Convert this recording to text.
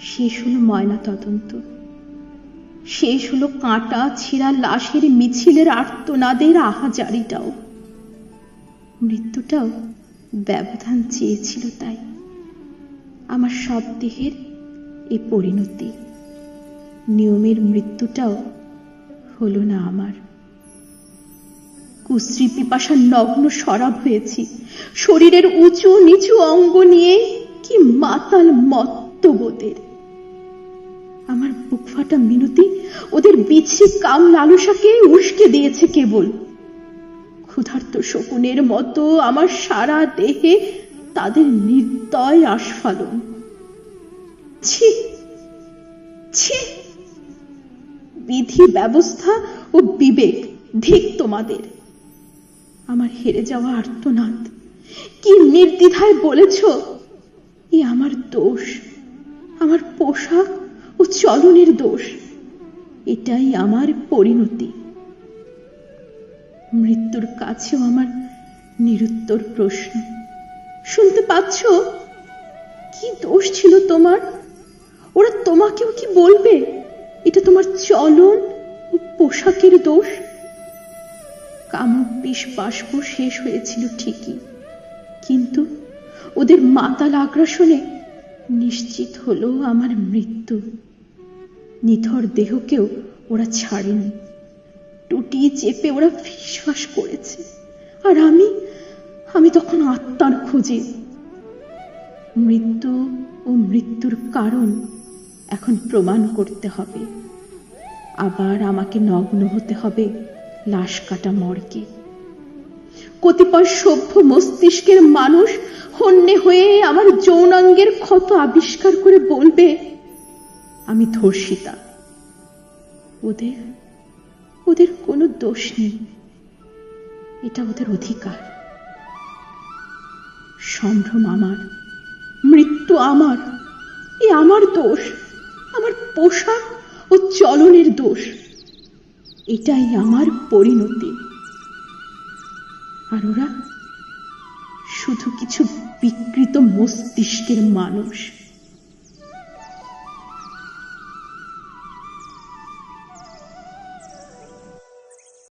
শেষ হলো ময়না তদন্ত শেষ হলো কাঁটা, ছিঁড়া লাশের মিছিলের আর্তনাদের আহাজারিটাও। মৃত্যুটাও ব্যবধান চেয়েছিল তাই। আমার সব দেহের এ পরিণতি। নিয়মের মৃত্যুটাও হলো না আমার। কুশ্রী পিপাসার নগ্ন সরাব হয়েছি। শরীরের উঁচু নিচু অঙ্গ নিয়ে কি মাতাল মত্তবোধের। আমার বুক ফাটা মিনতি, ওদের বিচ্ছি কাম লালসাকে উস্কে দিয়েছে কেবল। ক্ষুধার্ত শকুনের মতো আমার সারা দেহে তাদের নির্দয় আস্ফালন। ছি ছি। বিধি, ব্যবস্থা ও বিবেক ধিক তোমাদের। আমার হেরে যাওয়া আর্তনাদ। কি নির্দ্বিধায় বলেছ? এ আমার দোষ, আমার পোশাক চলনের দোষ। এটাই আমার পরিণতি। মৃত্যুর কাছেও আমার নিরুত্তর প্রশ্ন। শুনতে পাচ্ছ? কি দোষ ছিল তোমার? ওরা তোমাকেও কি বলবে? এটা তোমার চলন ও পোশাকের দোষ। কামক বিষ বাষ্প শেষ হয়েছিল ঠিকই। কিন্তু ওদের মাতাল আগ্রাসনে নিশ্চিত হলো আমার মৃত্যু। নিথর দেহকেও ওরা ছাড়েনি। টুটি চেপে ওরা ফিসফাস করেছে। আর আমি আমি তখন আত্মার খোঁজে। মৃত্যু ও মৃত্যুর কারণ এখন প্রমাণ করতে হবে। আবার আমাকে নগ্ন হতে হবে লাশ কাটা মর্গে। কতিপয় সভ্য মস্তিষ্কের মানুষ হন্যে হয়ে আমার যৌনাঙ্গের ক্ষত আবিষ্কার করে বলবে আমি ধর্ষিতা। ওদের ওদের কোনো দোষ নেই। এটা ওদের অধিকার। সম্ভ্রম আমার, মৃত্যু আমার, এ আমার দোষ, আমার পোশাক ও চলনের দোষ। এটাই আমার পরিণতি। আর ওরা শুধু কিছু বিকৃত মস্তিষ্কের মানুষ।